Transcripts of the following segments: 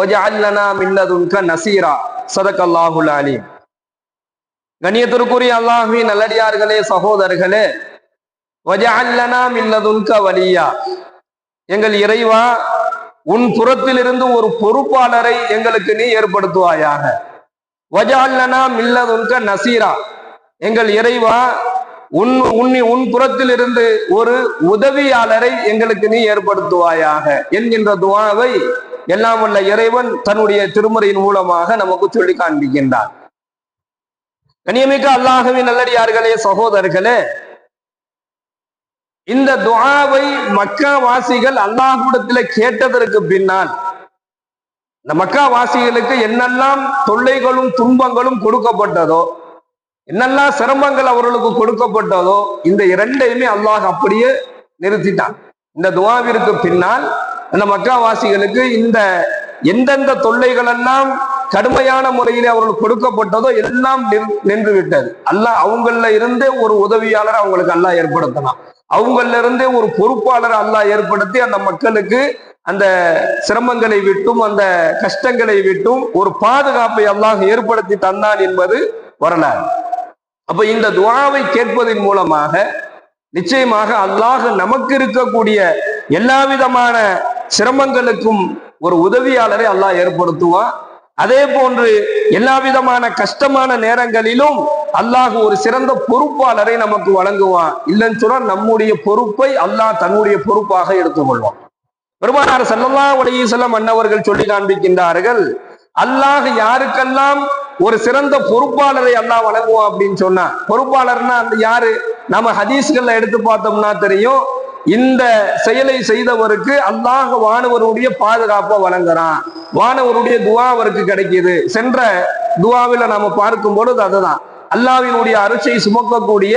ஒஜல்லனா மில்லதுன்க நசீரா சதக்கல்லாஹுல் அலீம் கண்ணியத்திற்குரிய அல்லாஹி நல்லடியார்களே சகோதரர்களே ஒஜல்லனா மில்லதுன்க வலியா எங்கள் இறைவா உன் புறத்திலிருந்து ஒரு பொறுப்பாளரை எங்களுக்கு நீ ஏற்படுத்துவாயாக. வஜால்லனா மில்லதுன்க நசீரா எங்கள் இறைவா உன் உன்னி உன் புறத்திலிருந்து ஒரு உதவியாளரை எங்களுக்கு நீ ஏற்படுத்துவாயாக. என்கின்ற துவாவை எல்லாம் வல்ல இறைவன் தன்னுடைய திருமுறையின் மூலமாக நமக்கு சொல்லி காண்பிக்கின்றார் கனியமிக்க அல்லாஹவின் நல்லடியார்களே சகோதரர்களே இந்த துவாவை மக்கா வாசிகள் அல்லாஹ்விடத்துல கேட்டதற்கு பின்னால் இந்த மக்கா வாசிகளுக்கு என்னெல்லாம் தொல்லைகளும் துன்பங்களும் கொடுக்கப்பட்டதோ என்னெல்லாம் சிரமங்கள் அவர்களுக்கு கொடுக்கப்பட்டதோ இந்த இரண்டையுமே அல்லாஹ் அப்படியே நிறுத்திட்டான். இந்த துவாவிற்கு பின்னால் அந்த மக்காவாசிகளுக்கு இந்த எந்தெந்த தொல்லைகள் எல்லாம் கடுமையான முறையிலே அவர்களுக்கு கொடுக்கப்பட்டதோ எல்லாம் நின்- நின்று விட்டது அல்லாஹ் அவங்கள இருந்தே ஒரு உதவியாளர் அவங்களுக்கு அல்லாஹ் ஏற்படுத்தலாம். அவங்கள இருந்தே ஒரு பொறுப்பாளர் அல்லாஹ் ஏற்படுத்தி அந்த மக்களுக்கு அந்த சிரமங்களை விட்டும் அந்த கஷ்டங்களை விட்டும் ஒரு பாதுகாப்பை அல்லாஹ் ஏற்படுத்தி தந்தான் என்பது வரலாறு. அப்ப இந்த துவாவை கேட்பதன் மூலமாக நிச்சயமாக அல்லாஹ் நமக்கு இருக்கக்கூடிய எல்லா விதமான சிரமங்களுக்கும் ஒரு உதவியாளரை அல்லாஹ் ஏற்படுத்துவான். அதே போன்று எல்லா விதமான கஷ்டமான நேரங்களிலும் அல்லாஹ் ஒரு சிறந்த பொறுப்பாளரை நமக்கு வழங்குவான். இல்லைன்னு சொன்னா நம்முடைய பொறுப்பை அல்லாஹ் தன்னுடைய பொறுப்பாக எடுத்துக்கொள்வான். பெருமானார் ஸல்லல்லாஹு உடைய செல்லம் அன்னவர்கள் சொல்லி காண்பிக்கின்றார்கள் அல்லாஹ் யாருக்கெல்லாம் ஒரு சிறந்த பொறுப்பாளரை அல்லாஹ் வழங்குவான் அப்படின்னு சொன்னா பொறுப்பாளர்னா அந்த யாரு? நம்ம ஹதீஸ்கள்ல எடுத்து பார்த்தோம்னா தெரியும் இந்த செயலை செய்தவருக்கு அல்லாஹ் வானவருடைய பாதுகாப்பை வழங்குறான். வானவருடைய துவா அவருக்கு கிடைக்கிது. சென்ற துவாவில நாம பார்க்கும் பொழுது அதுதான். அல்லாவினுடைய அரிசை சுமக்கக்கூடிய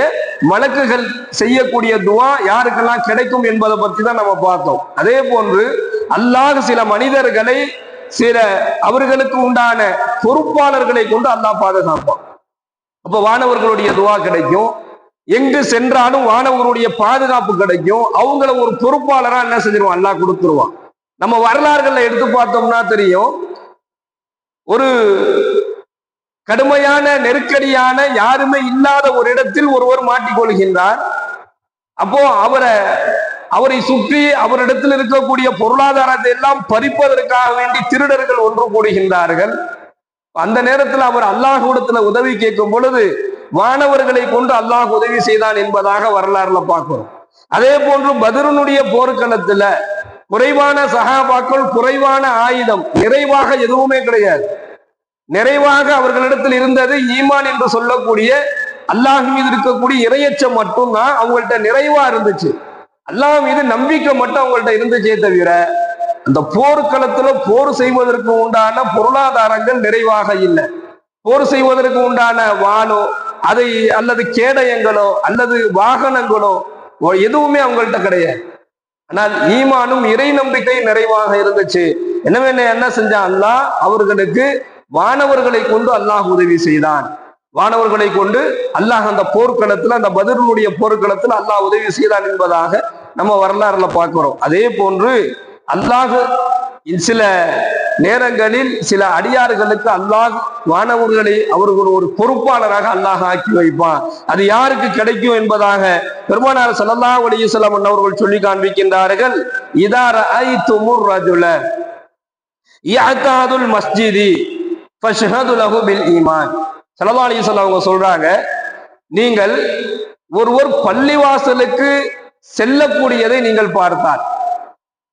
வழக்குகள் செய்யக்கூடிய துவா யாருக்கெல்லாம் கிடைக்கும் என்பதை பத்தி தான் நம்ம பார்த்தோம். அதே போன்று அல்லாஹ் சில மனிதர்களை சில அவர்களுக்கு உண்டான பொறுப்பாளர்களை கொண்டு அல்லாஹ் பாதுகாப்பான். அப்ப வானவர்களுடைய துவா கிடைக்கும். எங்கு சென்றாலும் வானவர்களுடைய பாதுகாப்பு கிடைக்கும். அவங்கள ஒரு பொறுப்பாளரா என்ன செஞ்சிருவான்? அல்லாஹ் கொடுத்துருவான். நம்ம வரலாறுகள்ல எடுத்து பார்த்தோம்னா தெரியும். ஒரு கடுமையான நெருக்கடியான யாருமே இல்லாத ஒரு இடத்தில் ஒருவர் மாட்டிக்கொள்கின்றார் அப்போ அவரை அவரை சுற்றி அவரிடத்தில் இருக்கக்கூடிய பொருளாதாரத்தை எல்லாம் பறிப்பதற்காக வேண்டி திருடர்கள் ஒன்று கூடுகின்றார்கள். அந்த நேரத்தில் அவர் அல்லாஹூடத்துல உதவி கேட்கும் பொழுது வானவர்களை கொண்டு அல்லாஹ் உதவி செய்தான் என்பதாக வரலாறுல பார்க்கிறோம். அதே போன்று பதருனுடைய போர்க்களத்துல குறைவான சகாபாக்கள் குறைவான ஆயுதம் நிறைவாக எதுவுமே கிடையாது. நிறைவாக அவர்களிடத்தில் இருந்தது ஈமான் என்று சொல்லக்கூடிய அல்லாஹ் மீது இருக்கக்கூடிய இரையச்சம் மட்டும்தான் அவங்கள்ட்ட நிறைவா இருந்துச்சு. அல்லாஹ் மீது நம்பிக்கை மட்டும் அவங்கள்ட்ட இருந்துச்சே தவிர அந்த போர்க்களத்துல போர் செய்வதற்கு உண்டான பொருளாதாரங்கள் நிறைவாக இல்லை. போர் செய்வதற்கு உண்டான வானோ அதை அல்லது கேடயங்களோ அல்லது வாகனங்களோ எதுவுமே அவங்கள்ட்ட கிடையாது. ஆனால் ஈமானும் இறை நம்பிக்கை நிறைவாக இருந்துச்சு. எனவே என்ன செஞ்சான்? அல்லாஹ் அவர்களுக்கு வானவர்களை கொண்டு அல்லாஹ் உதவி செய்தான். வானவர்களை கொண்டு அல்லாஹ் அந்த போர்க்களத்துல அந்த பதிலுடைய போர்க்களத்துல அல்லாஹ் உதவி செய்தான் என்பதாக நம்ம வரலாறுல பார்க்கிறோம். அதே போன்று அல்லாஹ் சில நேரங்களில் சில அடியார்களுக்கு அல்லாஹ் வானவர்களை அவர்கள் ஒரு பொறுப்பாளராக அல்லாஹ் ஆக்கி வைப்பான். அது யாருக்கு கிடைக்கும் என்பதாக பெருமானார் சல்லா அலைஹி வஸல்லம் அவர்கள் சொல்லி காண்பிக்கின்றார்கள். இதார ஐ துமுர் ரஜுல இஅதாதுல் மஸ்ஜிதி ஃபஷ்ஹது பில் ஈமான். ஸல்லல்லாஹு அலைஹி அவங்க சொல்றாங்க நீங்கள் ஒருவர் பள்ளிவாசலுக்கு செல்லக்கூடியதை நீங்கள் பார்த்தார்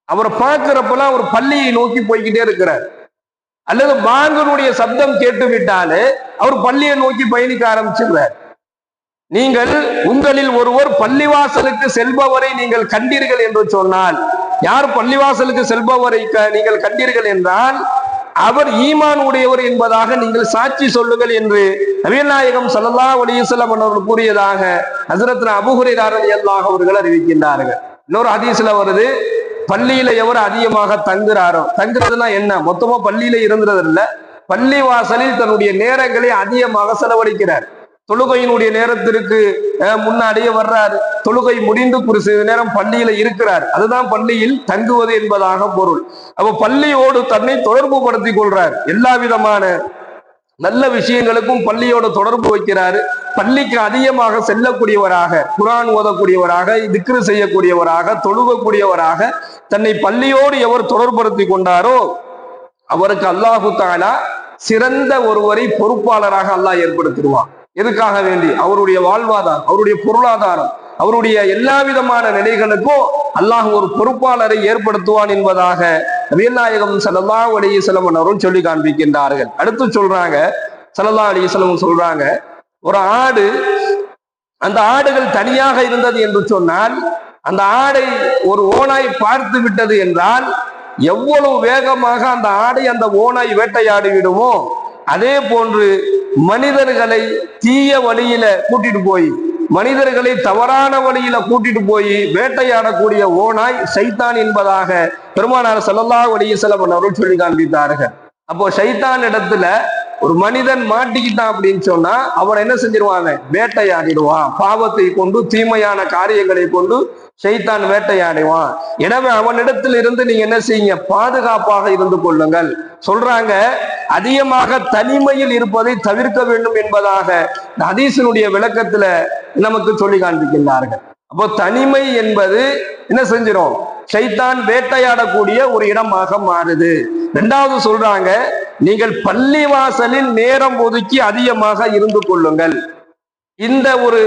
அவரை பார்க்கிறப்பெல்லாம் ஒரு பள்ளியை நோக்கி போய்கிட்டே இருக்கிறார். அல்லது பாங்கனுடைய சப்தம் கேட்டு விட்டாலே அவர் பள்ளியை நோக்கி பயணிக்க ஆரம்பிச்சுடுறார் நீங்கள் உங்களில் ஒருவர் பள்ளிவாசலுக்கு செல்பவரை நீங்கள் கண்டீர்கள் என்று சொன்னால் யார் பள்ளிவாசலுக்கு செல்பவரை க- நீங்கள் கண்டீர்கள் என்றால் அவர் ஈமான் உடையவர் என்பதாக நீங்கள் சாட்சி சொல்லுங்கள் என்று நபிகள் நாயகம் சல்லல்லா அலிசல்லாம் அவர்கள் கூறியதாக ஹசரத் அபுஹுரையார் அல்லாஹ் அவர்கள் அறிவிக்கின்றார்கள். இன்னொரு ஹதீஸ்ல வருது பள்ளியில எவர் அதிகமாக தங்குறாரோ? தங்குறதுனா என்ன? மொத்தமா பள்ளியில இருந்துறது இல்ல பள்ளி வாசலில் தன்னுடைய நேரங்களை அதிகமாக செலவழிக்கிறார். தொழுகையினுடைய நேரத்திற்கு முன்னாடியே வர்றாரு. தொழுகை முடிந்து ஒரு சிறிது நேரம் பள்ளியில இருக்கிறார். அதுதான் பள்ளியில் தங்குவது என்பதாக பொருள். அப்ப பள்ளியோடு தன்னை தொடர்பு படுத்திக் கொள்றார். எல்லா விதமான நல்ல விஷயங்களுக்கும் பள்ளியோட தொடர்பு வைக்கிறாரு. பள்ளிக்கு அதிகமாக செல்லக்கூடியவராக குரான் ஓதக்கூடியவராக திக்ரு செய்யக்கூடியவராக தொழுகக்கூடியவராக தன்னை பள்ளியோடு எவர் தொடர்படுத்தி கொண்டாரோ அவருக்கு அல்லாஹு தாலா சிறந்த ஒருவரை பொறுப்பாளராக அல்லாஹ் ஏற்படுத்திடுவான். எதுக்காக வேண்டி? அவருடைய வாழ்வாதாரம் அவருடைய பொருளாதாரம் அவருடைய எல்லா விதமான நிலைகளுக்கும் அல்லாஹ் ஒரு பொறுப்பாளரை ஏற்படுத்துவான் என்பதாக நபிகள் நாயகம் ஸல்லல்லாஹு அலைஹி அவர்கள் சொல்லி காண்பிக்கின்றார்கள். அடுத்து சொல்றாங்க ஸல்லல்லாஹு அலைஹி சொல்றாங்க ஒரு ஆடு அந்த ஆடுகள் தனியாக இருந்தது என்று சொன்னால் அந்த ஆடை ஒரு ஓனாய் பார்த்து விட்டது என்றால் எவ்வளவு வேகமாக அந்த ஆடை அந்த ஓனாய் வேட்டையாடி விடுமோ அதே போன்று மனிதர்களை தீய வழியில கூட்டிட்டு போய் மனிதர்களை தவறான வழியில கூட்டிட்டு போய் வேட்டையாடக்கூடிய ஓனாய் சைத்தான் என்பதாக பெருமானார் ஸல்லல்லாஹு அலைஹி வஸல்லம் அவர்கள் சொல்லி காண்பித்தார்கள். அப்போ சைத்தான் இடத்துல ஒரு மனிதன் மாட்டிக்கிட்டான் அப்படின்னு சொன்னா அவன் என்ன செஞ்சிருவாங்க வேட்டையாடிடுவான். பாவத்தை கொண்டு தீமையான காரியங்களை கொண்டு ஷைத்தான் வேட்டையாடுவான். எனவே அவனிடத்தில் இருந்து நீங்க என்ன செய்யுங்க? பாதுகாப்பாக இருந்து கொள்ளுங்கள். சொல்றாங்க அதிகமாக தனிமையில் இருப்பதை தவிர்க்க வேண்டும் என்பதாக இந்த ஹதீஸினுடைய விளக்கத்துல நமக்கு சொல்லி காண்பிக்கின்றார்கள். அப்போ தனிமை என்பது என்ன செஞ்சிடும் சைத்தான் வேட்டையாடக்கூடிய ஒரு இடமாக மாறுது. ரெண்டாவது சொல்றாங்க நீங்கள் பள்ளி வாசலில் நேரம் ஒதுக்கி அதிகமாக இருந்து கொள்ளுங்கள். இந்த ஒரு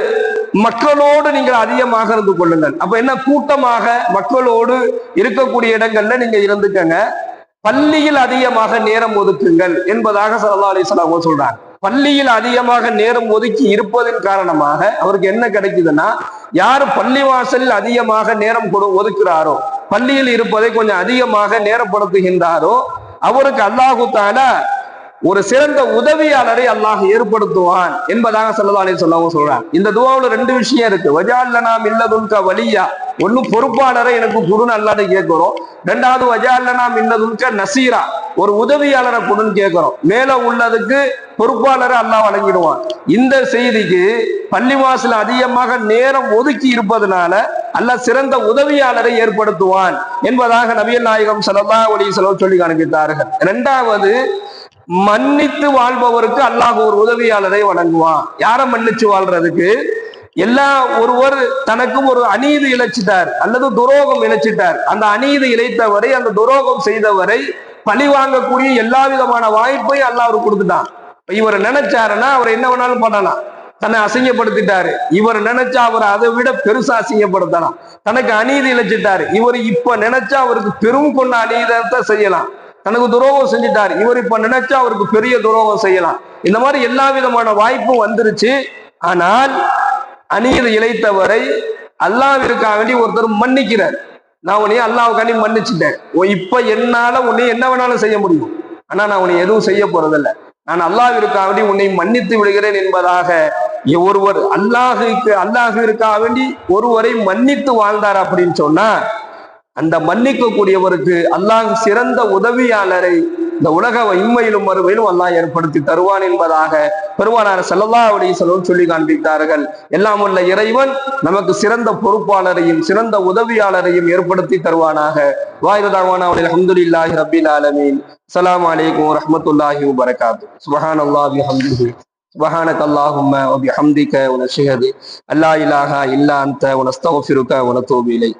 மக்களோடு நீங்கள் அதிகமாக இருந்து கொள்ளுங்கள். அப்ப என்ன கூட்டமாக மக்களோடு இருக்கக்கூடிய இடங்கள்ல நீங்க இருந்துக்கங்க. பள்ளியில் அதிகமாக நேரம் ஒதுக்குங்கள் என்பதாக சல்லா அலிஸ்லாம் சொல்றாங்க. பள்ளியில் அதிகமாக நேரம் ஒதுக்கி இருப்பதன் காரணமாக அவருக்கு என்ன கிடைக்குதுன்னா யார் பள்ளி வாசலில் அதிகமாக நேரம் கொடு ஒதுக்குறாரோ பள்ளியில் இருப்பதை கொஞ்சம் அதிகமாக நேரப்படுத்துகின்றாரோ அவருக்கு அல்லாஹு ஒரு சிறந்த உதவியாளரை அல்லாஹ் ஏற்படுத்துவான் என்பதாக சல்லா சொல்லவும் சொல்றான் இந்த துவாவில் ரெண்டு விஷயம் இருக்கு. வஜால்லனா மில்லதுல்க வலியா? ஒன்னும் பொறுப்பாளரை எனக்கு குருன்னு அல்லாத கேட்கிறோம். ரெண்டாவது வஜால்லனா மில்லதுல்க நசீரா? ஒரு உதவியாளரை குடுன்னு கேட்கிறோம். மேல உள்ளதுக்கு பொறுப்பாளரை அல்லாஹ் வழங்கிடுவான். இந்த செய்திக்கு பள்ளிவாசல் அதிகமாக நேரம் ஒதுக்கி இருப்பதனால அல்லாஹ் சிறந்த உதவியாளரை ஏற்படுத்துவான் என்பதாக நபியல் நாயகம் ஸல்லல்லாஹு ஒளி செலவு சொல்லி காண்பித்தார்கள். இரண்டாவது மன்னித்து வாழ்பவருக்கு அல்லாஹ் ஒரு உதவியாளரை வழங்குவான். யாரை மன்னிச்சு வாழ்றதுக்கு? எல்லா ஒருவர் தனக்கும் ஒரு அநீதி இழைச்சிட்டார் அல்லது துரோகம் இழைச்சிட்டார். அந்த அநீதி இழைத்தவரை அந்த துரோகம் செய்தவரை பழி வாங்கக்கூடிய எல்லா விதமான வாய்ப்பையும் அல்லாஹ் கொடுத்துட்டான். இவர் நினைச்சாருன்னா அவர் என்ன வேணாலும் பண்ணலாம். தன்னை அசிங்கப்படுத்திட்டாரு. இவர் நினைச்சா அவர் அதை விட பெருசா அசிங்கப்படுத்தலாம். தனக்கு அநீதி இழைச்சிட்டாரு. இவர் இப்ப நினைச்சா அவருக்கு பெரும் கொண்ட அநீதத்தை செய்யலாம். தனக்கு துரோகம் செஞ்சிட்டார். இவர் இப்ப நினைச்சா அவருக்கு பெரிய துரோகம் செய்யலாம். இந்த மாதிரி எல்லா விதமான வாய்ப்பும் வந்துருச்சு. ஆனால் அநீதி இழைத்தவரை அல்லாவிற்காக வேண்டி ஒருத்தர் மன்னிக்கிறார். நான் உன்னைய அல்லாவுக்காண்டி மன்னிச்சுட்டேன். ஓ, இப்ப என்னால உன்னை என்ன வேணாலும் செய்ய முடியும். ஆனா நான் உன்னை எதுவும் செய்ய போறதில்லை. நான் அல்லாவிற்காக வேண்டி உன்னை மன்னித்து விடுகிறேன் என்பதாக ஒருவர் அல்லாஹுக்கு அல்லாஹிற்காக வேண்டி ஒருவரை மன்னித்து வாழ்ந்தார் அப்படின்னு சொன்னா அந்த மன்னிக்க கூடியவருக்கு அல்லாஹ் சிறந்த உதவியாளரை இந்த உலக இம்மையிலும் மறுமையிலும் அல்லாஹ் ஏற்படுத்தி தருவான் என்பதாக பெருமானார் ஸல்லல்லாஹு அலைஹி வஸல்லம் சொல்லி காண்பித்தார்கள் எல்லாம் உள்ள இறைவன் நமக்கு சிறந்த பொறுப்பாளரையும் சிறந்த உதவியாளரையும் ஏற்படுத்தி தருவானாக வாயுதாவானா அல்ஹம்துலில்லாஹி ரப்பில் ஆலமீன் அஸ்ஸலாமு அலைக்கும் வரஹ்மத்துல்லாஹி வபரகாத்து சுப்ஹானல்லாஹி வபிஹம்திஹி سبحانك اللهم وبحمدك ونشهد أن لا إله إلا أنت ونستغفرك ونتوب إليك